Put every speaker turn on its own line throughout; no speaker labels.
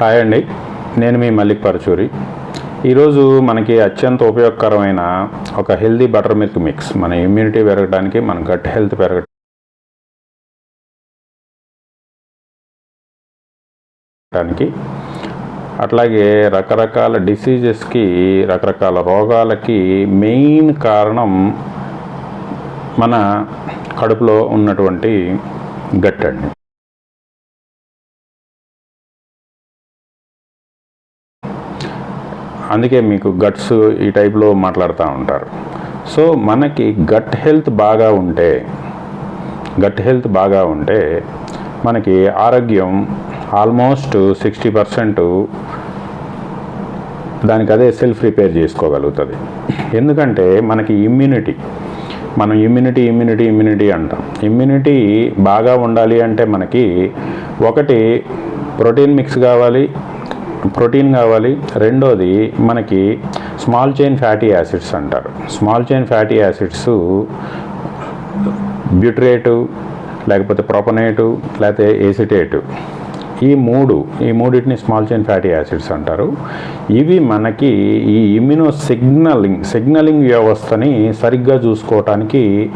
Hi అండి. నేను మీ మల్లిక్ పరచూరి. ఈరోజు మనకి అత్యంత ఉపయోగకరమైన ఒక హెల్దీ బటర్ మిల్క్ మిక్స్. మన ఇమ్యూనిటీ పెరగడానికి మన గట్ హెల్త్ పెరగడానికి అట్లాగే రకరకాల డిసీజెస్కి రకరకాల రోగాలకి మెయిన్ కారణం మన కడుపులో ఉన్నటువంటి గట్ అండి. అందుకే మీకు గట్స్ ఈ టైప్లో మాట్లాడుతూ ఉంటారు. సో మనకి గట్ హెల్త్ బాగా ఉంటే గట్ హెల్త్ బాగా ఉంటే మనకి ఆరోగ్యం ఆల్మోస్ట్ సిక్స్టీ పర్సెంట్ దానికి అదే సెల్ఫ్ రిపేర్ చేసుకోగలుగుతుంది. ఎందుకంటే మనకి ఇమ్యూనిటీ మనం ఇమ్యూనిటీ ఇమ్యూనిటీ ఇమ్యూనిటీ అంటాం. ఇమ్యూనిటీ బాగా ఉండాలి అంటే మనకి ఒకటి ప్రోటీన్ మిక్స్ కావాలి ప్రోటీన్ కావాలి. రెండోది మనకి స్మాల్ చైన్ ఫ్యాటీ యాసిడ్స్ అంటారు. Small chain fatty acids butyrate లేకపోతే ప్రొపనేటు లేకపోతే ఏసిటేటు. ఈ మూడు ఈ మూడింటిని స్మాల్ చైన్ ఫ్యాటీ యాసిడ్స్ అంటారు. ఇవి మనకి ఈ ఇమ్యూనో సిగ్నలింగ్ సిగ్నలింగ్ వ్యవస్థని సరిగ్గా చూసుకోవటానికి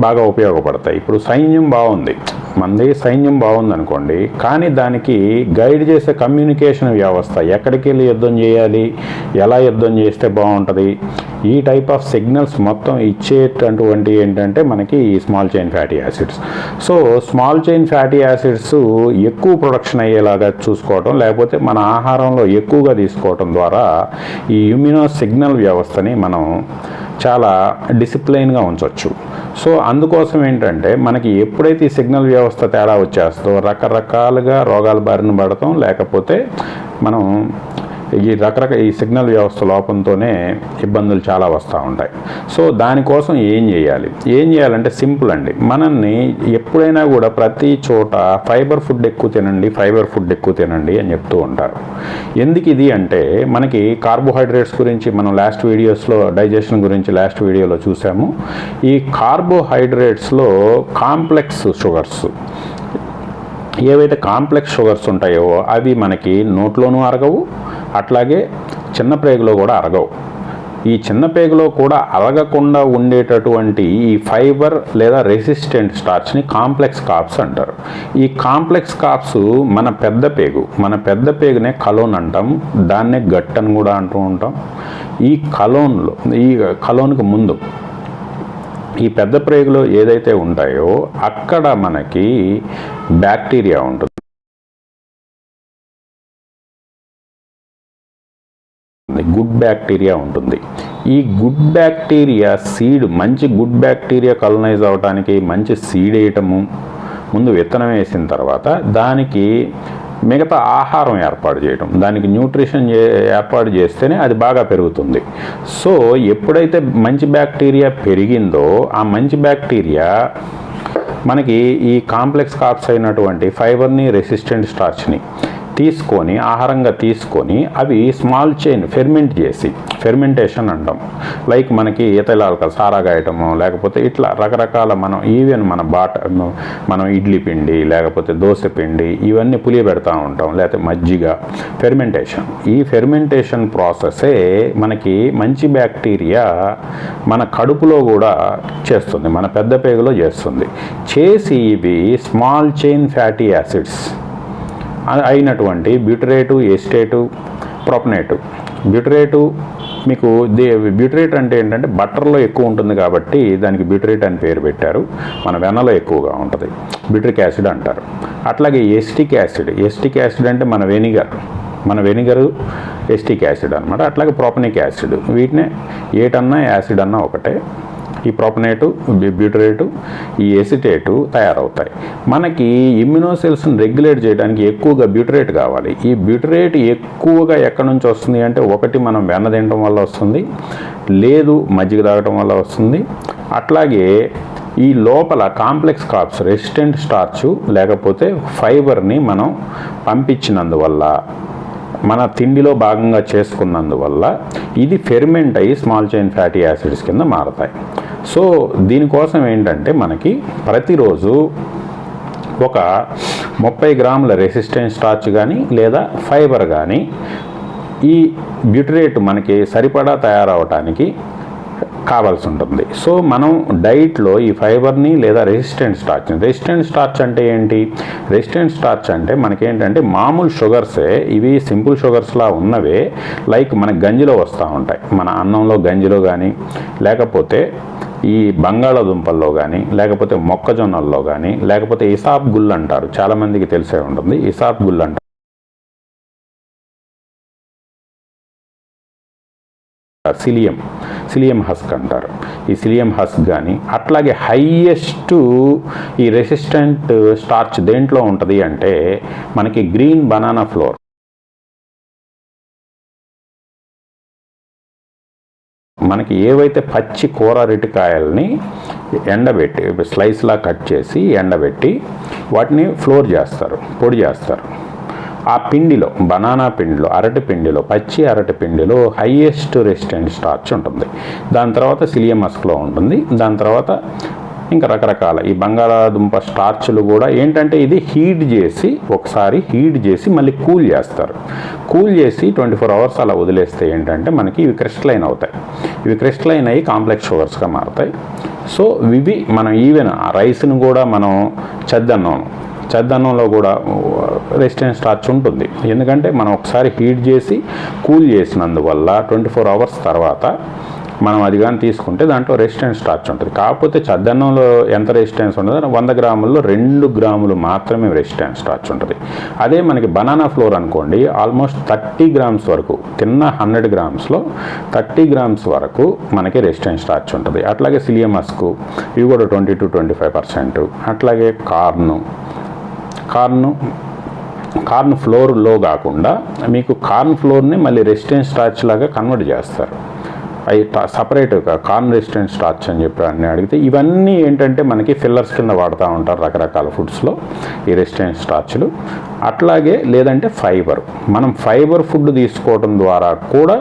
బాగా ఉపయోగపడతాయి. ఇప్పుడు సైన్యం బాగుంది. మనది సైన్యం బాగుందనుకోండి కానీ దానికి గైడ్ చేసే కమ్యూనికేషన్ వ్యవస్థ ఎక్కడికి వెళ్ళి యుద్ధం చేయాలి ఎలా యుద్ధం చేస్తే బాగుంటుంది ఈ టైప్ ఆఫ్ సిగ్నల్స్ మొత్తం ఇచ్చేటటువంటి ఏంటంటే మనకి ఈ small chain fatty acids so small chain fatty acids ఎక్కువ ప్రొడక్షన్ అయ్యేలాగా చూసుకోవటం లేకపోతే మన ఆహారంలో ఎక్కువగా తీసుకోవటం ద్వారా ఈ ఇమ్యూనో సిగ్నల్ వ్యవస్థని మనం చాలా డిసిప్లైన్గా ఉంచవచ్చు సో అందుకోసం ఏంటంటే మనకి ఎప్పుడైతే ఈ సిగ్నల్ వ్యవస్థ తేడా వచ్చేస్తో రకరకాలుగా రోగాల బారిన పడతాం లేకపోతే మనం ఈ రకరకాల ఈ సిగ్నల్ వ్యవస్థ లోపంతోనే ఇబ్బందులు చాలా వస్తూ ఉంటాయి. సో దానికోసం ఏం చేయాలి? ఏం చేయాలంటే సింపుల్ అండి. మనల్ని ఎప్పుడైనా కూడా ప్రతి చోట ఫైబర్ ఫుడ్ ఎక్కువ తినండి ఫైబర్ ఫుడ్ ఎక్కువ తినండి అని చెప్తూ ఉంటారు. ఎందుకు ఇది అంటే మనకి కార్బోహైడ్రేట్స్ గురించి మనం లాస్ట్ వీడియోస్లో డైజెషన్ గురించి లాస్ట్ వీడియోలో చూసాము. ఈ కార్బోహైడ్రేట్స్లో కాంప్లెక్స్ షుగర్స్. ఏవైతే కాంప్లెక్స్ షుగర్స్ ఉంటాయో అవి మనకి నోట్లోనూ అరగవు అట్లాగే చిన్న ప్రేగులో కూడా అరగవు. ఈ చిన్న పేగులో కూడా అరగకుండా ఉండేటటువంటి ఈ ఫైబర్ లేదా రెసిస్టెంట్ స్టార్చ్ని కాంప్లెక్స్ కాప్స్ అంటారు. ఈ కాంప్లెక్స్ కాప్స్ మన పెద్ద పేగు మన పెద్ద పేగునే కలోన్ అంటాం. దాన్నే గట్ అని కూడా అంటూ ఉంటాం. ఈ కలోన్లో ఈ కలోన్కి ముందు ఈ పెద్ద ప్రేగులో ఏదైతే ఉంటాయో అక్కడ మనకి బ్యాక్టీరియా ఉంటుంది. గుడ్ బ్యాక్టీరియా ఉంటుంది. ఈ గుడ్ బ్యాక్టీరియా సీడ్ మంచి గుడ్ బ్యాక్టీరియా కలనైజ్ అవడానికి మంచి సీడ్ వేయటము ముందు విత్తనం వేసిన తర్వాత దానికి మిగతా ఆహారం ఏర్పాటు చేయడం దానికి న్యూట్రిషన్ ఏర్పాటు చేస్తేనే అది బాగా పెరుగుతుంది. సో ఎప్పుడైతే మంచి బ్యాక్టీరియా పెరిగిందో ఆ మంచి బ్యాక్టీరియా మనకి ఈ కాంప్లెక్స్ కార్బ్స్ అయినటువంటి ఫైబర్ని రెసిస్టెంట్ స్టార్చ్ని తీసుకొని ఆహారంగా తీసుకొని అవి స్మాల్ చైన్ ఫెర్మెంట్ చేసి ఫెర్మెంటేషన్ అంటాం. లైక్ మనకి ఈతలాల్క సారాగాయటము లేకపోతే ఇట్లా రకరకాల మనం ఈవెన్ మన బాట మనం ఇడ్లీ పిండి లేకపోతే దోశ పిండి ఇవన్నీ పులియబెడతా ఉంటాం. లేకపోతే మజ్జిగ ఫెర్మెంటేషన్. ఈ ఫెర్మెంటేషన్ ప్రాసెసే మనకి మంచి బ్యాక్టీరియా మన కడుపులో కూడా చేస్తుంది మన పెద్ద పేగులో చేస్తుంది. చేసి ఇవి స్మాల్ చైన్ ఫ్యాటీ యాసిడ్స్. అయినటువంటి బ్యూటరేటు ఎస్టేటు ప్రొపనేటు. బ్యూటరేటు మీకు దే బ్యూటరేట్ అంటే ఏంటంటే బటర్లో ఎక్కువ ఉంటుంది కాబట్టి దానికి బ్యూటరేట్ అని పేరు పెట్టారు. మన వెన్నలో ఎక్కువగా ఉంటుంది. బ్యూటరిక్ యాసిడ్ అంటారు. అట్లాగే ఎస్టిక్ యాసిడ్. ఎస్టిక్ యాసిడ్ అంటే మన వెనిగర్. మన వెనిగరు ఎస్టిక్ యాసిడ్ అనమాట అట్లాగే ప్రోపనిక్ యాసిడ్. వీటినే ఏటన్నా యాసిడ్ అన్నా ఒకటే. ఈ ప్రొపనేటు బ్యూటరేటు ఈ ఎసిటేటు తయారవుతాయి. మనకి ఇమ్యునోసెల్స్ని రెగ్యులేట్ చేయడానికి ఎక్కువగా బ్యూటరేట్ కావాలి. ఈ బ్యూటరేట్ ఎక్కువగా ఎక్కడి నుంచి వస్తుంది అంటే ఒకటి మనం వెన్న తినడం వల్ల వస్తుంది లేదు మజ్జిగ తాగటం వల్ల వస్తుంది. అట్లాగే ఈ లోపల కాంప్లెక్స్ కార్బ్స్ రెసిస్టెంట్ స్టార్చ్ లేకపోతే ఫైబర్ని మనం పంపించినందువల్ల మన తిండిలో భాగంగా చేసుకున్నందువల్ల ఇది ఫెర్మెంట్ అయ్యి స్మాల్ చైన్ ఫ్యాటీ యాసిడ్స్ కింద మారతాయి. సో దీనికోసం ఏంటంటే మనకి ప్రతిరోజు ఒక ముప్పై గ్రాముల రెసిస్టెంట్ స్టార్చ్ కానీ లేదా ఫైబర్ కానీ ఈ బ్యూటరేట్ మనకి సరిపడా తయారవటానికి కావాల్సి ఉంటుంది. సో మనం డైట్లో ఈ ఫైబర్ని లేదా రెసిస్టెంట్ స్టార్చ్ రెసిస్టెంట్ స్టార్చ్ అంటే ఏంటి? రెసిస్టెంట్ స్టార్చ్ అంటే మనకేంటంటే మామూలు షుగర్సే ఇవి సింపుల్ షుగర్స్లా ఉన్నవే లైక్ మన గంజిలో వస్తూ ఉంటాయి. మన అన్నంలో గంజిలో కానీ లేకపోతే ఈ బంగాళాదుంపల్లో కానీ లేకపోతే మొక్కజొన్నల్లో కానీ లేకపోతే ఇసాబ్ గుళ్ళు అంటారు. చాలామందికి తెలిసే ఉంటుంది. ఇసాబ్ గుళ్ళు అంటారు. సిలియం. సిలియం హస్క్ అంటారు. ఈ సిలియం హస్క్ కానీ అట్లాగే హైయెస్ట్ ఈ రెసిస్టెంట్ స్టార్చ్ దేంట్లో ఉంటుంది అంటే మనకి గ్రీన్ బనానా ఫ్లోర్. మనకి ఏవైతే పచ్చి కూర అరటికాయల్ని ఎండబెట్టి స్లైస్లా కట్ చేసి ఎండబెట్టి వాటిని ఫ్లోర్ చేస్తారు పొడి చేస్తారు. ఆ పిండిలో బనానా పిండిలో అరటి పిండిలో పచ్చి అరటి పిండిలో హైయెస్ట్ రెసిస్టెంట్ స్టార్చ్ ఉంటుంది. దాని తర్వాత సిలియం మస్క్లో ఉంటుంది. దాని తర్వాత ఇంకా రకరకాల ఈ బంగాళాదుంప స్టార్చ్లు కూడా ఏంటంటే ఇది హీట్ చేసి ఒకసారి హీట్ చేసి మళ్ళీ కూల్ చేస్తారు. కూల్ చేసి ట్వంటీ ఫోర్ అవర్స్ అలా వదిలేస్తే ఏంటంటే మనకి ఇవి క్రిస్టలైన్ అవుతాయి. ఇవి క్రిస్టలైన్ అయ్యి కాంప్లెక్స్ షుగర్స్గా మారుతాయి. సో ఇవి మనం ఈవెన్ రైస్ను కూడా మనం చెద్దన్నాం. చద్దన్నంలో కూడా రెసిస్టెన్స్ స్టార్చ్ ఉంటుంది. ఎందుకంటే మనం ఒకసారి హీట్ చేసి కూల్ చేసినందువల్ల ట్వంటీ ఫోర్ అవర్స్ తర్వాత మనం అది కానీ తీసుకుంటే దాంట్లో రెసిస్టెన్స్ స్టార్చ్ ఉంటుంది. కాకపోతే చద్దన్నంలో ఎంత రెసిస్టెన్స్ ఉంటుందో వంద గ్రాముల్లో రెండు గ్రాములు మాత్రమే రెసిస్టెన్స్ స్టార్చ్ ఉంటుంది. అదే మనకి బనానా ఫ్లోర్ అనుకోండి ఆల్మోస్ట్ థర్టీ గ్రామ్స్ వరకు తిన్న హండ్రెడ్ గ్రామ్స్లో థర్టీ గ్రామ్స్ వరకు మనకి రెసిస్టెన్స్ స్టార్చ్ ఉంటుంది. అట్లాగే సిలియమస్కు ఇవి కూడా twenty to twenty five percent. అట్లాగే కార్ను కార్ను కార్న్ ఫ్లోర్లో కాకుండా మీకు కార్న్ ఫ్లోర్ని మళ్ళీ రెసిడెన్స్ స్టార్చ్ లాగా కన్వర్ట్ చేస్తారు. అవి సపరేట్గా కార్న్ రెసిస్టెంట్ స్టార్చ్ అని చెప్పి అన్ని అడిగితే ఇవన్నీ ఏంటంటే మనకి ఫిల్లర్స్ కింద వాడుతూ ఉంటారు రకరకాల ఫుడ్స్లో ఈ రెసిస్టెంట్ స్టార్చ్లు. అట్లాగే లేదంటే ఫైబర్. మనం ఫైబర్ ఫుడ్ తీసుకోవడం ద్వారా కూడా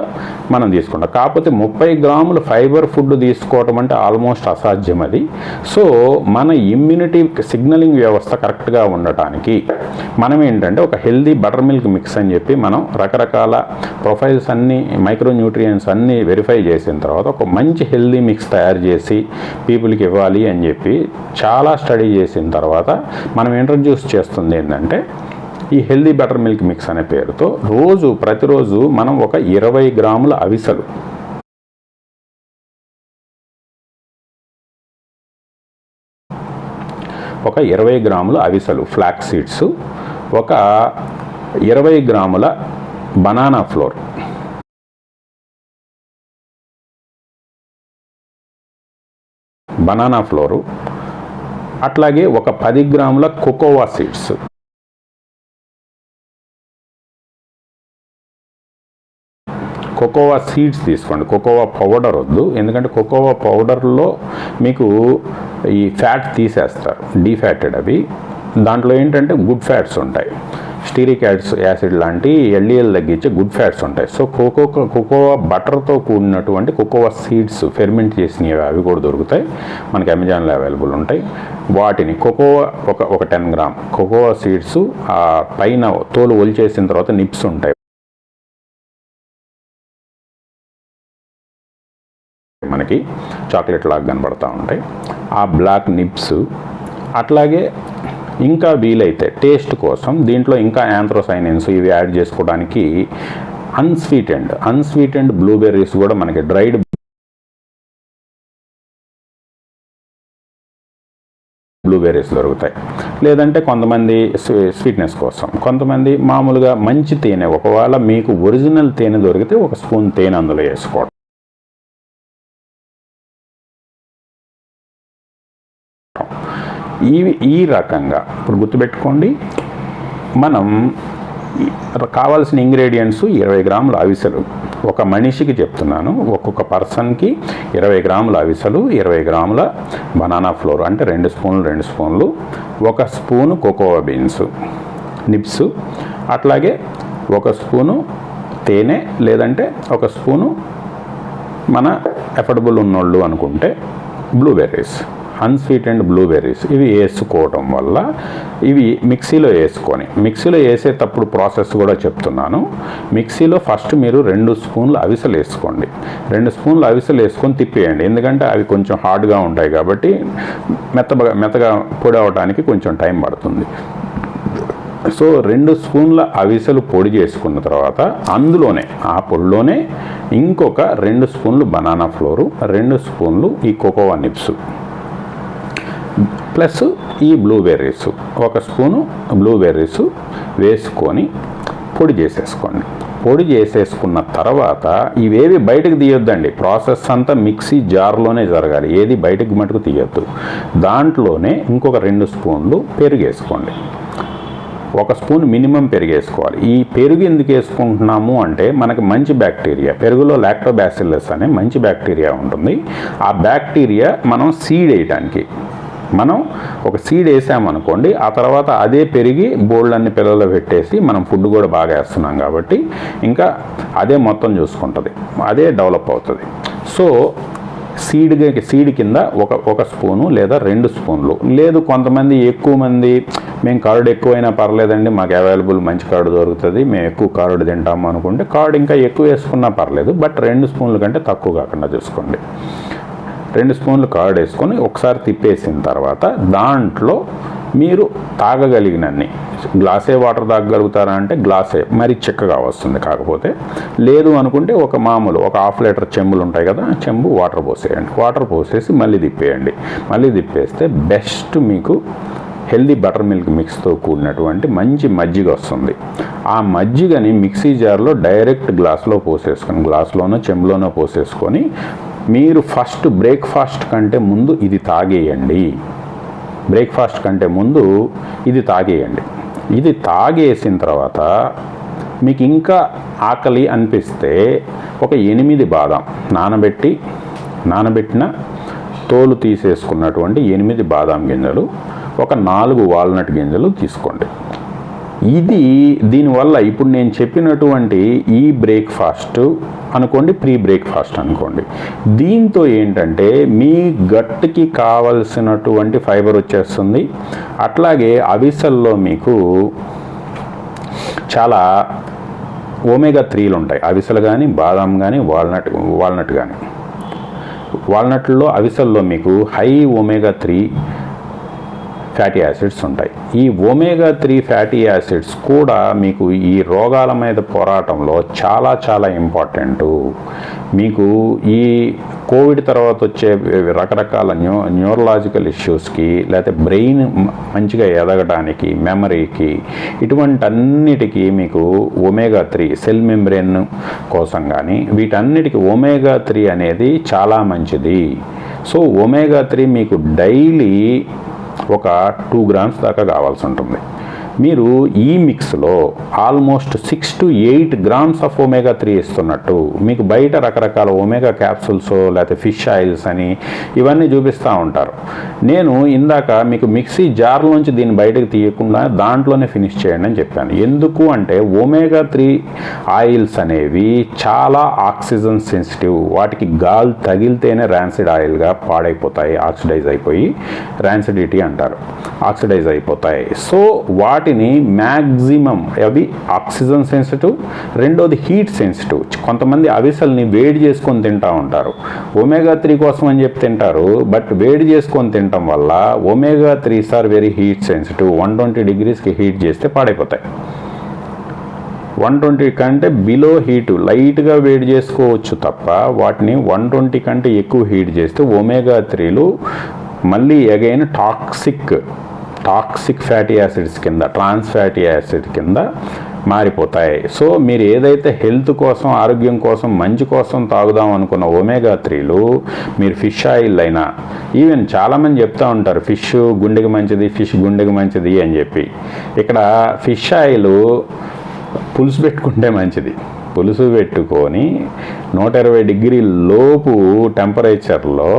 మనం తీసుకుంటాం. కాకపోతే ముప్పై గ్రాములు ఫైబర్ ఫుడ్ తీసుకోవటం అంటే ఆల్మోస్ట్ అసాధ్యం అది. సో మన ఇమ్యూనిటీ సిగ్నలింగ్ వ్యవస్థ కరెక్ట్గా ఉండటానికి మనం ఏంటంటే ఒక హెల్దీ బటర్ మిల్క్ మిక్స్ అని చెప్పి మనం రకరకాల ప్రొఫైల్స్ అన్నీ మైక్రోన్యూట్రియన్స్ అన్నీ వెరిఫై చేసిన తర్వాత ఒక మంచి హెల్దీ మిక్స్ తయారు చేసి పీపుల్కి ఇవ్వాలి అని చెప్పి చాలా స్టడీ చేసిన తర్వాత మనం ఇంట్రడ్యూస్ చేస్తుంది ఏంటంటే ఈ హెల్దీ బటర్ మిల్క్ మిక్స్ అనే పేరుతో రోజు ప్రతిరోజు మనం ఒక ఇరవై గ్రాముల అవిసలు ఒక ఇరవై గ్రాముల అవిసలు ఫ్లాక్ సీడ్స్ ఒక ఇరవై గ్రాముల బనానా ఫ్లోర్ బనానా ఫ్లోరు అట్లాగే ఒక పది గ్రాముల కోకోవా సీడ్స్. కోకోవా సీడ్స్ తీసుకోండి. కోకోవా పౌడర్ వద్దు. ఎందుకంటే కోకోవా పౌడర్లో మీకు ఈ ఫ్యాట్ తీసేస్తారు. డీఫ్యాటెడ్ అవి. దాంట్లో ఏంటంటే గుడ్ ఫ్యాట్స్ ఉంటాయి. స్టీరిక్ యాడ్స్ యాసిడ్ లాంటి ఎల్డిఎల్ తగ్గించే గుడ్ ఫ్యాట్స్ ఉంటాయి. సో కోకో కోకోవా బటర్తో కూడినటువంటి కోకోవా సీడ్స్ ఫెర్మెంట్ చేసినవి అవి కూడా దొరుకుతాయి. మనకి అమెజాన్లో అవైలబుల్ ఉంటాయి. వాటిని కోకోవా ఒక ఒక టెన్ గ్రామ్ కోకోవా సీడ్స్ ఆ పైన తోలు ఒలిచేసిన తర్వాత నిప్స్ ఉంటాయి. మనకి చాక్లెట్ లాగా కనబడతా ఉంటాయి. ఆ బ్లాక్ నిప్స్ అట్లాగే ఇంకా వీలైతే టేస్ట్ కోసం దీంట్లో ఇంకా యాంథ్రోసైనిన్స్ ఇవి యాడ్ చేసుకోవడానికి అన్స్వీటెండ్ అన్స్వీటెండ్ బ్లూబెర్రీస్ కూడా మనకి డ్రైడ్ బ్లూబెర్రీస్ దొరుకుతాయి. లేదంటే కొంతమంది స్వీట్నెస్ కోసం. కొంతమంది మామూలుగా మంచి తేనె ఒకవేళ మీకు ఒరిజినల్ తేనె దొరికితే ఒక స్పూన్ తేనె అందులో వేసుకోవడం. ఈ ఈ రకంగా. ఇప్పుడు గుర్తుపెట్టుకోండి. మనం కావాల్సిన ఇంగ్రీడియంట్స్ ఇరవై గ్రాముల అవిసెలు. ఒక మనిషికి చెప్తున్నాను. ఒక్కొక్క పర్సన్కి ఇరవై గ్రాముల అవిసెలు ఇరవై గ్రాముల బనానా ఫ్లోర్ అంటే రెండు స్పూన్లు రెండు స్పూన్లు. ఒక స్పూను కోకోవా బీన్స్ నిప్స్. అట్లాగే ఒక స్పూను తేనె లేదంటే ఒక స్పూను మన ఎఫర్డబుల్ ఉన్నోళ్ళు అనుకుంటే బ్లూబెర్రీస్. అన్స్వీటెండ్ బ్లూబెర్రీస్ ఇవి వేసుకోవటం వల్ల ఇవి మిక్సీలో వేసుకొని మిక్సీలో వేసేటప్పుడు ప్రాసెస్ కూడా చెప్తున్నాను. మిక్సీలో ఫస్ట్ మీరు రెండు స్పూన్లు అవిసలు వేసుకోండి. రెండు స్పూన్లు అవిసెలు వేసుకొని తిప్పేయండి. ఎందుకంటే అవి కొంచెం హార్డ్గా ఉంటాయి కాబట్టి మెత్త మెత్తగా పొడి అవడానికి కొంచెం టైం పడుతుంది. సో రెండు స్పూన్ల అవిసలు పొడి చేసుకున్న తర్వాత అందులోనే ఆ పొడిలోనే ఇంకొక రెండు స్పూన్లు బనానా ఫ్లోరు రెండు స్పూన్లు ఈ కోకోవా నిప్స్. ప్లస్ ఈ బ్లూబెర్రీస్. ఒక స్పూను బ్లూబెర్రీస్ వేసుకొని పొడి చేసేసుకోండి. పొడి చేసేసుకున్న తర్వాత ఇవేవి బయటకు తీయొద్దండి. ప్రాసెస్ అంతా మిక్సీ జార్లోనే జరగాలి. ఏది బయటకు మటుకు తీయొద్దు. దాంట్లోనే ఇంకొక రెండు స్పూన్లు పెరుగు వేసుకోండి ఒక స్పూన్ మినిమం పెరిగేసుకోవాలి. ఈ పెరుగు ఎందుకు వేసుకుంటున్నాము అంటే మనకి మంచి బ్యాక్టీరియా పెరుగులో లాక్టోబాసిల్లస్ అనే మంచి బ్యాక్టీరియా ఉంటుంది. ఆ బ్యాక్టీరియా మనం సీడ్ వేయడానికి మనం ఒక సీడ్ వేసామనుకోండి ఆ తర్వాత అదే పెరిగి బోల్డన్ని పిల్లలు పెట్టేసి మనం ఫుడ్ కూడా బాగా వేస్తున్నాం కాబట్టి ఇంకా అదే మొత్తం చూసుకుంటుంది అదే డెవలప్ అవుతుంది. సో సీడ్ సీడ్ కింద ఒక ఒక స్పూను లేదా రెండు స్పూన్లు లేదు కొంతమంది ఎక్కువ మంది మేము కర్డ్ ఎక్కువైనా పర్లేదండి మాకు అవైలబుల్ మంచి కర్డ్ దొరుకుతుంది మేము ఎక్కువ కర్డ్ తింటాము అనుకుంటే కర్డ్ ఇంకా ఎక్కువ వేసుకున్నా పర్లేదు బట్ రెండు స్పూన్ల కంటే తక్కువ కాకుండా చూసుకోండి. రెండు స్పూన్లు కర్డ్ వేసుకొని ఒకసారి తిప్పేసిన తర్వాత దాంట్లో మీరు తాగగలిగినన్ని. గ్లాసే వాటర్ తాగగలుగుతారా అంటే గ్లాసే మరి చిక్కగా వస్తుంది కాకపోతే. లేదు అనుకుంటే ఒక మామూలు ఒక హాఫ్ లీటర్ చెంబులు ఉంటాయి కదా చెంబు వాటర్ పోసేయండి. వాటర్ పోసేసి మళ్ళీ తిప్పేయండి. మళ్ళీ తిప్పేస్తే బెస్ట్ మీకు హెల్దీ బటర్ మిల్క్ మిక్స్తో కూడినటువంటి మంచి మజ్జిగ వస్తుంది. ఆ మజ్జిగని మిక్సీ జార్లో డైరెక్ట్ గ్లాస్లో పోసేసుకొని గ్లాస్లోనో చెంబులోనో పోసేసుకొని మీరు ఫస్ట్ బ్రేక్ఫాస్ట్ కంటే ముందు ఇది తాగేయండి. బ్రేక్ఫాస్ట్ కంటే ముందు ఇది తాగేయండి. ఇది తాగేసిన తర్వాత మీకు ఇంకా ఆకలి అనిపిస్తే ఒక ఎనిమిది బాదం నానబెట్టి నానబెట్టిన తోలు తీసేసుకున్నటువంటి ఎనిమిది బాదాం గింజలు ఒక నాలుగు వాల్నట్ గింజలు తీసుకోండి. ఇది దీనివల్ల ఇప్పుడు నేను చెప్పినటువంటి ఈ బ్రేక్ఫాస్ట్ అనుకోండి ప్రీ బ్రేక్ఫాస్ట్ అనుకోండి. దీంతో ఏంటంటే మీ గట్టుకి కావలసినటువంటి ఫైబర్ వచ్చేస్తుంది. అట్లాగే అవిసల్లో మీకు చాలా ఒమేగా త్రీలు ఉంటాయి. అవిసలు కానీ బాదాం కానీ వాల్నట్ వాల్నట్ కానీ వాల్నట్లో అవిసల్లో మీకు high omega three fatty acids ఉంటాయి. ఈ ఒమేగా త్రీ ఫ్యాటీ యాసిడ్స్ కూడా మీకు ఈ రోగాల మీద పోరాటంలో చాలా చాలా ఇంపార్టెంట్ మీకు ఈ కోవిడ్ తర్వాత వచ్చే రకరకాల న్యూ న్యూరలాజికల్ ఇష్యూస్కి లేకపోతే బ్రెయిన్ మంచిగా ఎదగడానికి మెమరీకి ఇటువంటి అన్నిటికీ మీకు ఒమేగా త్రీ సెల్ మెంబ్రెయిన్ కోసం కానీ వీటన్నిటికీ ఒమేగా త్రీ అనేది చాలా మంచిది. సో ఒమేగా త్రీ మీకు డైలీ ఒక టూ గ్రామ్స్ దాకా కావాల్సి ఉంటుంది. మీరు ఈ మిక్స్లో almost six to eight grams of omega three ఇస్తున్నట్టు మీకు బయట రకరకాల ఒమేగా క్యాప్సూల్స్ లేకపోతే ఫిష్ ఆయిల్స్ అని ఇవన్నీ చూపిస్తూ ఉంటారు. నేను ఇందాక మీకు మిక్సీ జార్లోంచి దీన్ని బయటకు తీయకుండా దాంట్లోనే ఫినిష్ చేయండి అని చెప్పాను. ఎందుకు అంటే ఒమేగా త్రీ ఆయిల్స్ అనేవి చాలా ఆక్సిజన్ సెన్సిటివ్ వాటికి గాలి తగిలితేనే ర్యాన్సిడ్ ఆయిల్గా పాడైపోతాయి ఆక్సిడైజ్ అయిపోయి ర్యాన్సిడిటీ అంటారు ఆక్సిడైజ్ అయిపోతాయి. సో వాటి వాటిని మ్యాక్సిమం అవి ఆక్సిజన్ సెన్సిటివ్. రెండోది హీట్ సెన్సిటివ్. కొంతమంది అవిసల్ని వేడి చేసుకొని తింటూ ఉంటారు. ఒమేగా త్రీ కోసం అని చెప్పి తింటారు. బట్ వేడి చేసుకొని తినటం వల్ల omega threes are very heat sensitive. One twenty డిగ్రీస్కి heat చేస్తే పాడైపోతాయి. వన్ ట్వంటీ కంటే బిలో హీటు లైట్గా వేడి చేసుకోవచ్చు తప్ప వాటిని వన్ ట్వంటీ కంటే ఎక్కువ హీట్ చేస్తే ఒమేగా త్రీలు మళ్ళీ again toxic toxic fatty acids కింద ట్రాన్స్ ఫ్యాటీ యాసిడ్ కింద మారిపోతాయి. సో మీరు ఏదైతే హెల్త్ కోసం ఆరోగ్యం కోసం మంచి కోసం తాగుదాం అనుకున్న ఒమేగా త్రీలు మీరు ఫిష్ ఆయిల్ అయినా ఈవెన్ చాలామంది చెప్తూ ఉంటారు ఫిష్ గుండెకి మంచిది ఫిష్ గుండెకి మంచిది అని చెప్పి. ఇక్కడ ఫిష్ ఆయిల్ పులుసు పెట్టుకుంటే మంచిది. పులుసు పెట్టుకొని నూట ఇరవై డిగ్రీ లోపు టెంపరేచర్లో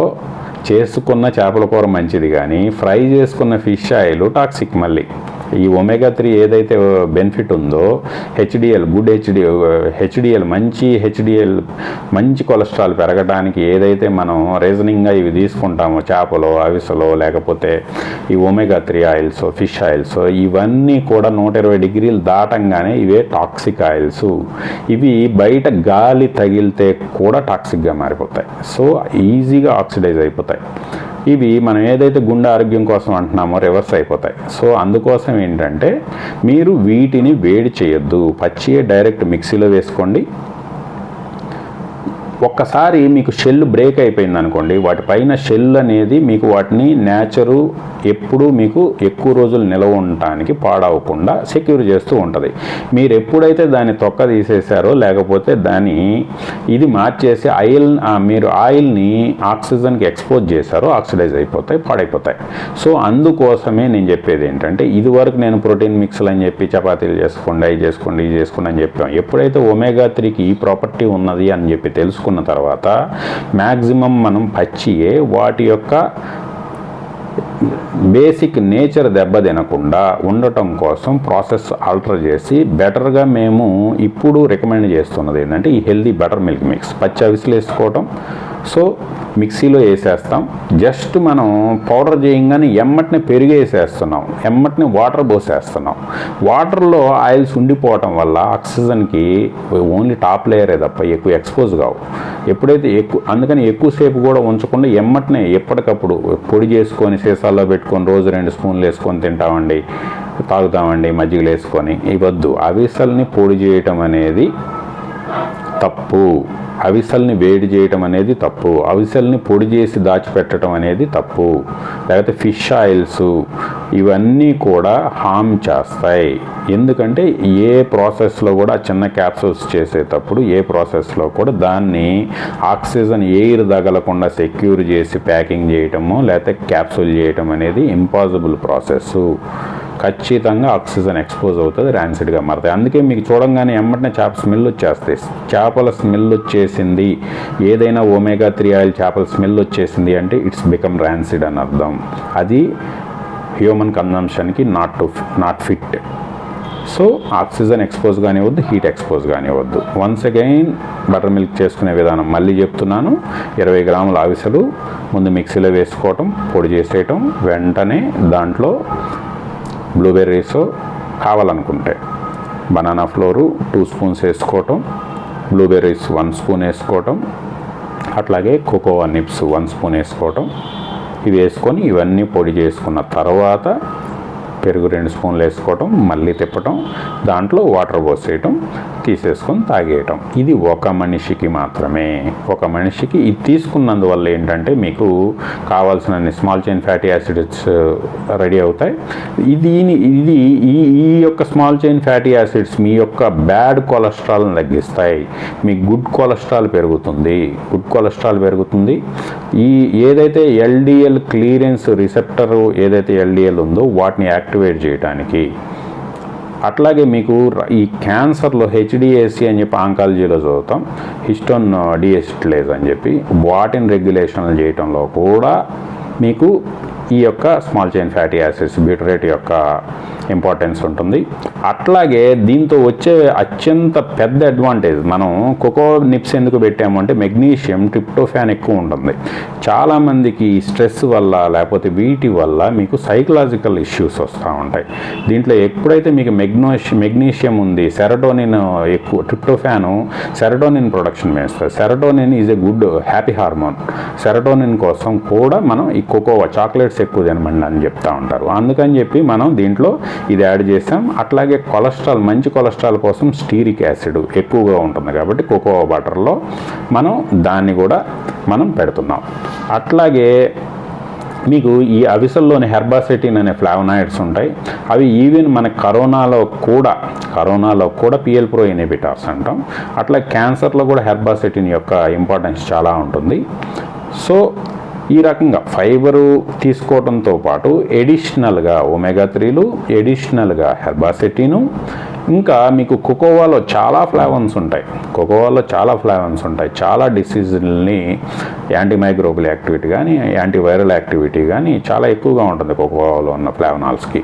చేసుకున్న చేపల కూర మంచిది కానీ ఫ్రై చేసుకున్న ఫిష్ ఆయిల్ టాక్సిక్ మళ్ళీ. ఈ ఒమేగా త్రీ ఏదైతే బెనిఫిట్ ఉందో హెచ్డిఎల్ గుడ్ హెచ్డి హెచ్డిఎల్ మంచి హెచ్డిఎల్ మంచి కొలెస్ట్రాల్ పెరగడానికి ఏదైతే మనం రీజనింగ్గా ఇవి తీసుకుంటామో చేపలు అవిసలో లేకపోతే ఈ omega three oils fish oils ఇవన్నీ కూడా నూట ఇరవై డిగ్రీలు దాటంగానే ఇవే టాక్సిక్ ఆయిల్స్. ఇవి బయట గాలి తగిలితే కూడా టాక్సిక్గా మారిపోతాయి. సో ఈజీగా ఆక్సిడైజ్ అయిపోతాయి. ఇవి మనం ఏదైతే గుండె ఆరోగ్యం కోసం అంటున్నామో రివర్స్ అయిపోతాయి. సో అందుకోసం ఏంటంటే మీరు వీటిని వేడి చేయొద్దు. పచ్చి డైరెక్ట్ మిక్సీలో వేసుకోండి. ఒక్కసారి మీకు షెల్ బ్రేక్ అయిపోయింది అనుకోండి వాటిపైన షెల్ అనేది మీకు వాటిని నేచరు ఎప్పుడూ మీకు ఎక్కువ రోజులు నిలవ ఉండటానికి పాడవకుండా సెక్యూర్ చేస్తూ ఉంటుంది. మీరు ఎప్పుడైతే దాన్ని తొక్క తీసేశారో లేకపోతే దాన్ని ఇది మార్చేసి ఆయిల్ మీరు ఆయిల్ని ఆక్సిజన్కి ఎక్స్పోజ్ చేశారో ఆక్సిడైజ్ అయిపోతాయి పాడైపోతాయి. సో అందుకోసమే నేను చెప్పేది ఏంటంటే ఇదివరకు నేను ప్రోటీన్ మిక్స్లు అని చెప్పి చపాతీలు చేసుకోండి అవి చేసుకోండి ఇది చేసుకోండి అని చెప్పాం. ఎప్పుడైతే ఒమేగా త్రీకి ఈ ప్రాపర్టీ ఉన్నది అని చెప్పి తీసుకున్న తర్వాత మ్యాక్సిమం మనం పచ్చియే వాటి యొక్క బేసిక్ నేచర్ దెబ్బ తినకుండా ఉండటం కోసం ప్రాసెస్ ఆల్టర్ చేసి బెటర్గా మేము ఇప్పుడు రికమెండ్ చేస్తున్నది ఏంటంటే ఈ హెల్దీ బటర్ మిల్క్ మిక్స్. పచ్చి అవిసలు వేసుకోవటం సో మిక్సీలో వేసేస్తాం. జస్ట్ మనం పౌడర్ చేయంగానే ఎమ్మటిని పెరుగు వేసేస్తున్నాం. ఎమ్మటిని వాటర్ పోసేస్తున్నాం. వాటర్లో ఆయిల్స్ ఉండిపోవటం వల్ల ఆక్సిజన్కి ఓన్లీ టాప్ లేయరే తప్ప ఎక్కువ ఎక్స్పోజ్ కావు. ఎప్పుడైతే ఎక్కువ అందుకని ఎక్కువసేపు కూడా ఉంచకుండా ఎమ్మటినే ఎప్పటికప్పుడు పొడి చేసుకొని సీసాల్లో పెట్టుకొని రోజు రెండు స్పూన్లు వేసుకొని తింటామండి. తాగుతామండి మజ్జిగలు వేసుకొని. ఇవ్వద్దు. అవిసల్ని పొడి చేయటం అనేది తప్పు. అవిసల్ని వేడి చేయటం అనేది తప్పు. అవిసల్ని పొడి చేసి దాచిపెట్టడం అనేది తప్పు. లేకపోతే ఫిష్ ఆయిల్స్ ఇవన్నీ కూడా హామ్ చేస్తాయి. ఎందుకంటే ఏ ప్రాసెస్లో కూడా చిన్న క్యాప్సూల్స్ చేసేటప్పుడు ఏ ప్రాసెస్లో కూడా దాన్ని ఆక్సిజన్ ఎయిర్ తగలకుండా సెక్యూర్ చేసి ప్యాకింగ్ చేయటము లేకపోతే క్యాప్సూల్ చేయటం అనేది ఇంపాసిబుల్ ప్రాసెస్ ఖచ్చితంగా ఆక్సిజన్ ఎక్స్పోజ్ అవుతుంది ర్యాన్సిడ్గా మారుతాయి. అందుకే మీకు చూడంగానే ఎమ్మటనే చేప స్మెల్ వచ్చేస్తాయి. చేపల స్మెల్ వచ్చేసింది. ఏదైనా ఒమేగా త్రీ ఆయిల్ చేపల స్మెల్ వచ్చేసింది అంటే ఇట్స్ బికమ్ ర్యాన్సిడ్ అని అర్థం. అది human కన్జంప్షన్కి not to not fit so oxygen expose కానివ్వద్దు heat expose కానివ్వద్దు. వన్స్ అగైన్ బటర్ మిల్క్ చేసుకునే విధానం మళ్ళీ చెప్తున్నాను. ఇరవై గ్రాముల ఆవిసలు ముందు మిక్సీలో వేసుకోవటం పొడి చేసేయటం వెంటనే దాంట్లో బ్లూబెర్రీస్ కావాలనుకుంటే. బనానా ఫ్లోరు టూ స్పూన్స్ వేసుకోవటం బ్లూబెర్రీస్ వన్ స్పూన్ వేసుకోవటం అట్లాగే కోకోవా నిప్స్ వన్ స్పూన్ వేసుకోవటం. ఇవి వేసుకొని ఇవన్నీ పొడి చేసుకున్న తర్వాత పెరుగు రెండు స్పూన్లు వేసుకోవటం మళ్ళీ తిప్పటం దాంట్లో వాటర్ పోసేయటం తీసేసుకొని తాగేయటం. ఇది ఒక మనిషికి మాత్రమే. ఒక మనిషికి ఇది తీసుకున్నందువల్ల ఏంటంటే మీకు కావాల్సిన small chain fatty acids ready అవుతాయి. ఇది ఇది ఈ ఈ యొక్క స్మాల్ చైన్ ఫ్యాటీ యాసిడ్స్ మీ యొక్క బ్యాడ్ కొలెస్ట్రాల్ని తగ్గిస్తాయి. మీ గుడ్ కొలెస్ట్రాల్ పెరుగుతుంది. గుడ్ కొలెస్ట్రాల్ పెరుగుతుంది. ఈ ఏదైతే ఎల్డిఎల్ క్లియరెన్స్ రిసెప్టర్ ఏదైతే ఎల్డిఎల్ ఉందో వాటిని యాక్ట్ యాక్టివేట్ చేయడానికి అట్లాగే మీకు ఈ క్యాన్సర్లో హెచ్డిఎస్సి అని చెప్పి ఆంకాలజీలో చదువుతాం. హిస్టోన్ డిఎస్టిలేజ్ అని చెప్పి వాటిని రెగ్యులేషన్లు చేయటంలో కూడా మీకు ఈ యొక్క small chain fatty acids butyrate యొక్క ఇంపార్టెన్స్ ఉంటుంది. అట్లాగే దీంతో వచ్చే అత్యంత పెద్ద అడ్వాంటేజ్ మనం కోకో నిప్స్ ఎందుకు పెట్టామంటే మెగ్నీషియం ట్రిప్టోఫ్యాన్ ఎక్కువ ఉంటుంది. చాలామందికి స్ట్రెస్ వల్ల లేకపోతే వీటి వల్ల మీకు సైకలాజికల్ ఇష్యూస్ వస్తూ ఉంటాయి. దీంట్లో ఎప్పుడైతే మీకు మెగ్నోష్ మెగ్నీషియం ఉంది సెరటోనిన్ ఎక్కువ ట్రిప్టోఫాను సెరటోనిన్ ప్రొడక్షన్ వేస్తుంది. Serotonin is a good happy hormone serotonin కోసం కూడా మనం ఈ కోకోవా చాక్లెట్స్ ఎక్కువ తినమండి అని చెప్తా ఉంటారు. అందుకని చెప్పి మనం దీంట్లో ఇది యాడ్ చేసాం. అట్లాగే కొలెస్ట్రాల్ మంచి కొలెస్ట్రాల్ కోసం స్టీరిక్ యాసిడ్ ఎక్కువగా ఉంటుంది కాబట్టి కోకోవా బటర్లో మనం దాన్ని కూడా మనం పెడుతున్నాం. అట్లాగే మీకు ఈ అవిసల్లోని హెర్బాసెటిన్ అనే ఫ్లావనాయిడ్స్ ఉంటాయి. అవి ఈవెన్ మన కరోనాలో కూడా కరోనాలో కూడా పిఎల్ ప్రో ఇనిబిటార్స్ అంటాం. అట్లా క్యాన్సర్లో కూడా హెర్బాసెటిన్ యొక్క ఇంపార్టెన్స్ చాలా ఉంటుంది. సో ఈ రకంగా ఫైబరు తీసుకోవడంతో పాటు ఎడిషనల్గా ఒమెగా త్రీలు ఎడిషనల్గా హెర్బాసెటిను ఇంకా మీకు కోకోవాలో చాలా ఫ్లేవన్స్ ఉంటాయి. కోకోవాలో చాలా ఫ్లేవన్స్ ఉంటాయి. చాలా డిసీజుల్ని యాంటీమైక్రోబిల్ యాక్టివిటీ కానీ యాంటీవైరల్ యాక్టివిటీ కానీ చాలా ఎక్కువగా ఉంటుంది కోకోవాలో ఉన్న ఫ్లేవనాల్స్కి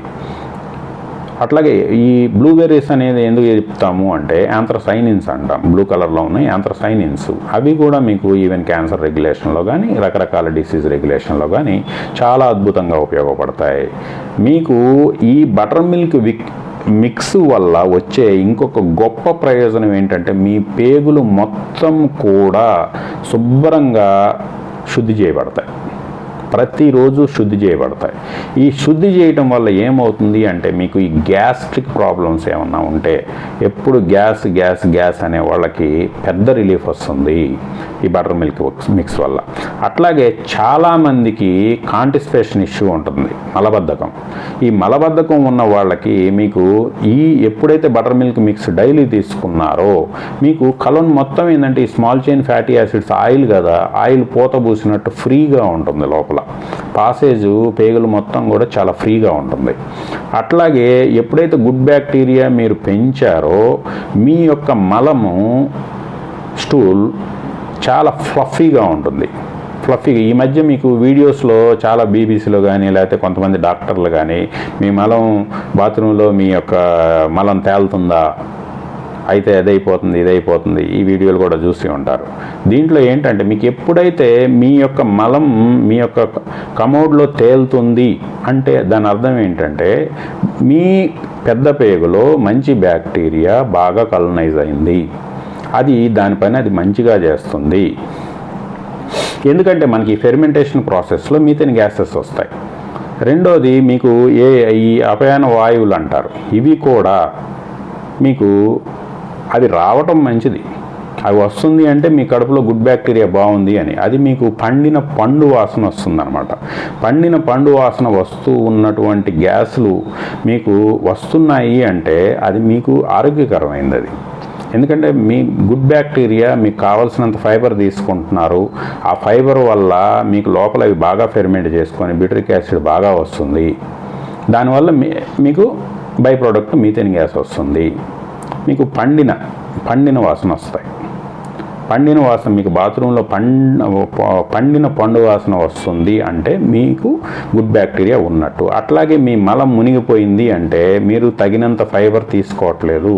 అట్లాగే ఈ బ్లూబెర్రీస్ అనేది ఎందుకు చెప్తాము అంటే యాంథ్రసైనిన్స్ అంటాం. బ్లూ కలర్లో ఉన్నాయి యాంథ్రసైనిన్స్ అవి కూడా మీకు ఈవెన్ క్యాన్సర్ రెగ్యులేషన్లో కానీ రకరకాల డిసీజ్ రెగ్యులేషన్లో కానీ చాలా అద్భుతంగా ఉపయోగపడతాయి. మీకు ఈ బటర్ మిల్క్ విక్ మిక్స్ వల్ల వచ్చే ఇంకొక గొప్ప ప్రయోజనం ఏంటంటే మీ పేగులు మొత్తం కూడా శుభ్రంగా శుద్ధి చేయబడతాయి. ప్రతిరోజు శుద్ధి చేయబడతాయి. ఈ శుద్ధి చేయటం వల్ల ఏమవుతుంది అంటే మీకు ఈ గ్యాస్ట్రిక్ ప్రాబ్లమ్స్ ఏమన్నా ఉంటే ఎప్పుడు గ్యాస్ గ్యాస్ గ్యాస్ అనే వాళ్ళకి పెద్ద రిలీఫ్ వస్తుంది ఈ బటర్ మిల్క్ మిక్స్ వల్ల. అట్లాగే చాలామందికి కాంటిస్పేషన్ ఇష్యూ ఉంటుంది మలబద్ధకం. ఈ మలబద్ధకం ఉన్న వాళ్ళకి మీకు ఈ ఎప్పుడైతే బటర్ మిల్క్ మిక్స్ డైలీ తీసుకున్నారో మీకు కలోన్ మొత్తం ఏంటంటే ఈ small chain fatty acids oil కదా ఆయిల్ పూత పూసినట్టు ఫ్రీగా ఉంటుంది లోపల. పాసేజ్ పేగులు మొత్తం కూడా చాలా ఫ్రీగా ఉంటుంది. అట్లాగే ఎప్పుడైతే గుడ్ బ్యాక్టీరియా మీరు పెంచారో మీ యొక్క మలము స్టూల్ చాలా ఫ్లఫీగా ఉంటుంది. ఫ్లఫీగా. ఈ మధ్య మీకు వీడియోస్లో చాలా బీబీసీలో కానీ లేకపోతే కొంతమంది డాక్టర్లు కానీ మీ మలం బాత్రూంలో మీ యొక్క మలం తేలుతుందా? అయితే అదైపోతుంది ఇదైపోతుంది. ఈ వీడియోలు కూడా చూసి ఉంటారు. దీంట్లో ఏంటంటే మీకు ఎప్పుడైతే మీ యొక్క మలం మీ యొక్క కమోడ్లో తేలుతుంది అంటే దాని అర్థం ఏంటంటే మీ పెద్ద పేగులో మంచి బ్యాక్టీరియా బాగా కలనైజ్ అయింది. అది దానిపైన అది మంచిగా చేస్తుంది. ఎందుకంటే మనకి ఫెర్మెంటేషన్ ప్రాసెస్లో మీథేన్ గ్యాసెస్ వస్తాయి. రెండోది మీకు ఏ ఈ అపయాన వాయువులు అంటారు. ఇవి కూడా మీకు అది రావటం మంచిది. అవి వస్తుంది అంటే మీ కడుపులో గుడ్ బ్యాక్టీరియా బాగుంది అని. అది మీకు పండిన పండు వాసన వస్తుంది అనమాట పండిన పండు వాసన వస్తూ ఉన్నటువంటి గ్యాసులు మీకు వస్తున్నాయి అంటే అది మీకు ఆరోగ్యకరమైంది అది. ఎందుకంటే మీ గుడ్ బ్యాక్టీరియా మీకు కావలసినంత ఫైబర్ తీసుకుంటున్నారు. ఆ ఫైబర్ వల్ల మీకు లోపల అవి బాగా ఫెర్మెంట్ చేసుకొని బిట్రిక్ యాసిడ్ బాగా వస్తుంది. దానివల్ల మీ మీకు బై ప్రోడక్ట్ మీథెన్ గ్యాస్ వస్తుంది. మీకు పండిన పండిన వాసన వస్తాయి. పండిన వాసన మీకు బాత్రూంలో పండ పండిన పండు వాసన వస్తుంది అంటే మీకు గుడ్ బ్యాక్టీరియా ఉన్నట్టు. అట్లాగే మీ మలం మునిగిపోయింది అంటే మీరు తగినంత ఫైబర్ తీసుకోవట్లేదు.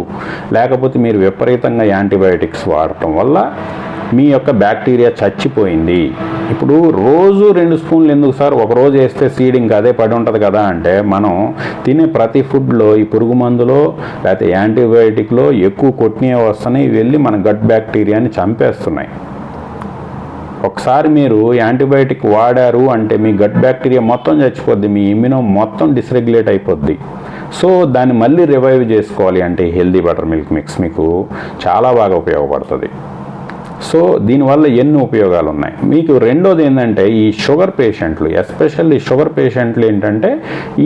లేకపోతే మీరు విపరీతంగా యాంటీబయాటిక్స్ వాడటం వల్ల మీ యొక్క బ్యాక్టీరియా చచ్చిపోయింది. ఇప్పుడు రోజు రెండు స్పూన్లు ఎందుకు సార్? ఒక రోజు వేస్తే సీడ్ ఇంకా అదే పడి ఉంటుంది కదా అంటే మనం తినే ప్రతి ఫుడ్లో ఈ పురుగు మందులో లేకపోతే యాంటీబయాటిక్లో ఎక్కువ కొట్టినవి వస్తున్నాయి వెళ్ళి మన గట్ బ్యాక్టీరియాని చంపేస్తున్నాయి. ఒకసారి మీరు యాంటీబయాటిక్ వాడారు అంటే మీ గట్ బ్యాక్టీరియా మొత్తం చచ్చిపోద్ది మీ ఇమ్యూనో మొత్తం డిస్రెగ్యులేట్ అయిపోద్ది. సో దాన్ని మళ్ళీ రివైవ్ చేసుకోవాలి అంటే హెల్దీ బటర్ మిల్క్ మిక్స్ మీకు చాలా బాగా ఉపయోగపడుతుంది. సో దీనివల్ల ఎన్ని ఉపయోగాలు ఉన్నాయి మీకు రెండోది ఏంటంటే ఈ షుగర్ పేషెంట్లు ఎస్పెషల్లీ షుగర్ పేషెంట్లు ఏంటంటే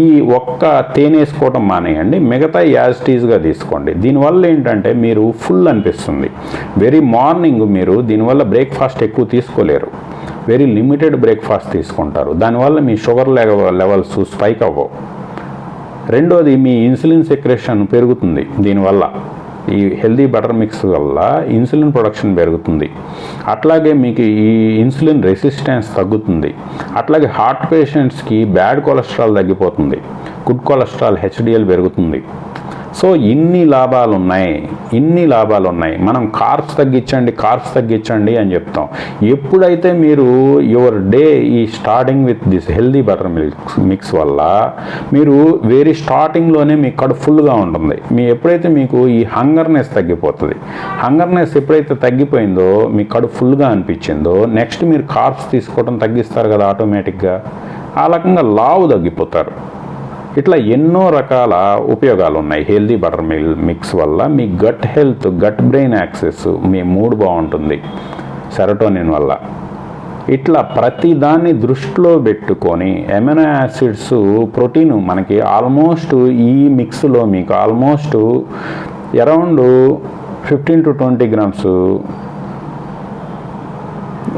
ఈ ఒక్క తేనె వేసుకోవటం మానేయండి మిగతా యాజిటీస్గా తీసుకోండి. దీనివల్ల ఏంటంటే మీరు ఫుల్ అనిపిస్తుంది. వెరీ మార్నింగ్ మీరు దీనివల్ల బ్రేక్ఫాస్ట్ ఎక్కువ తీసుకోలేరు. వెరీ లిమిటెడ్ బ్రేక్ఫాస్ట్ తీసుకుంటారు. దానివల్ల మీ షుగర్ లెవెల్స్ స్పైక్ అవ్వవు. రెండోది మీ ఇన్సులిన్ సెక్రేషన్ పెరుగుతుంది దీనివల్ల. ఈ హెల్దీ బటర్ మిక్స్ వల్ల ఇన్సులిన్ ప్రొడక్షన్ పెరుగుతుంది. అట్లాగే మీకు ఈ ఇన్సులిన్ రెసిస్టెన్స్ తగ్గుతుంది. అట్లాగే హార్ట్ పేషెంట్స్కి బ్యాడ్ కొలెస్ట్రాల్ తగ్గిపోతుంది. గుడ్ కొలెస్ట్రాల్ హెచ్డిఎల్ పెరుగుతుంది. సో ఇన్ని లాభాలు ఉన్నాయి ఇన్ని లాభాలు ఉన్నాయి మనం కార్బ్స్ తగ్గించండి కార్బ్స్ తగ్గించండి అని చెప్తాం. ఎప్పుడైతే మీరు యువర్ డే ఈ starting with this healthy butter milk mix వల్ల మీరు వేరే స్టార్టింగ్లోనే మీ కడుపు ఫుల్గా ఉంటుంది. మీ ఎప్పుడైతే మీకు ఈ హంగర్నెస్ తగ్గిపోతుంది హంగర్నెస్ ఎప్పుడైతే తగ్గిపోయిందో మీ కడుపు ఫుల్గా అనిపించిందో నెక్స్ట్ మీరు కార్బ్స్ తీసుకోవడం తగ్గిస్తారు కదా ఆటోమేటిక్గా. ఆ రకంగా లావు తగ్గిపోతారు. ఇట్లా ఎన్నో రకాల ఉపయోగాలు ఉన్నాయి హెల్దీ బటర్ మిల్ మిక్స్ వల్ల మీ gut health gut brain axis మీ మూడ్ బాగుంటుంది. సెరటోనిన్ వల్ల. ఇట్లా ప్రతి దాన్ని దృష్టిలో పెట్టుకొని ఎమినో యాసిడ్స్ ప్రోటీన్ మనకి ఆల్మోస్ట్ ఈ మిక్స్లో మీకు almost around fifteen to twenty grams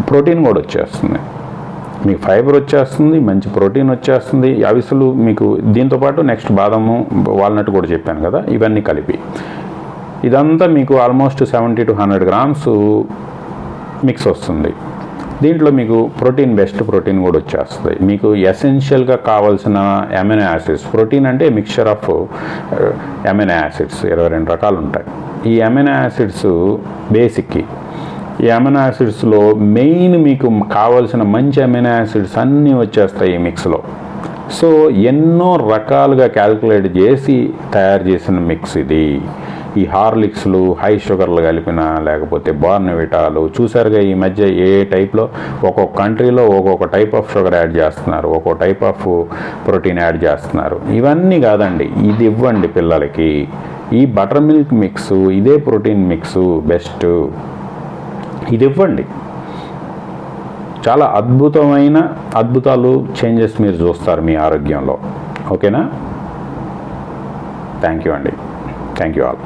protein కూడా వచ్చేస్తుంది. మీకు ఫైబర్ వచ్చేస్తుంది మంచి ప్రోటీన్ వచ్చేస్తుంది. అవిసలు మీకు దీంతో పాటు నెక్స్ట్ బాదము వాల్నట్ కూడా చెప్పాను కదా ఇవన్నీ కలిపి. ఇదంతా మీకు almost seventy to hundred grams mix వస్తుంది. దీంట్లో మీకు ప్రోటీన్ బెస్ట్ ప్రోటీన్ కూడా వచ్చేస్తుంది. మీకు ఎసెన్షియల్గా కావాల్సిన అమినో యాసిడ్స్ ప్రోటీన్ అంటే మిక్చర్ ఆఫ్ అమినో యాసిడ్స్ ఇరవై రెండు రకాలు ఉంటాయి. ఈ అమినో యాసిడ్స్ బేసిక్కి ఎమినో యాసిడ్స్లో మెయిన్ మీకు కావాల్సిన మంచి అమినో యాసిడ్స్ అన్నీ వచ్చేస్తాయి ఈ మిక్స్లో. సో ఎన్నో రకాలుగా క్యాల్కులేట్ చేసి తయారు చేసిన మిక్స్ ఇది. ఈ హార్లిక్స్లు హై షుగర్లు కలిపిన లేకపోతే బార్నవిటాలు చూసారుగా ఈ మధ్య ఏ టైప్లో? ఒక్కొక్క కంట్రీలో ఒక్కొక్క టైప్ ఆఫ్ షుగర్ యాడ్ చేస్తున్నారు ఒక్కొక్క టైప్ ఆఫ్ ప్రోటీన్ యాడ్ చేస్తున్నారు. ఇవన్నీ కాదండి ఇది ఇవ్వండి పిల్లలకి. ఈ బటర్ మిల్క్ మిక్స్ ఇదే ప్రోటీన్ మిక్స్ బెస్ట్. ఇది ఇవ్వండి చాలా అద్భుతమైన అద్భుతాలు చేంజెస్ మీరు చూస్తారు మీ ఆరోగ్యంలో. ఓకేనా? థ్యాంక్ యూ అండి. Thank you all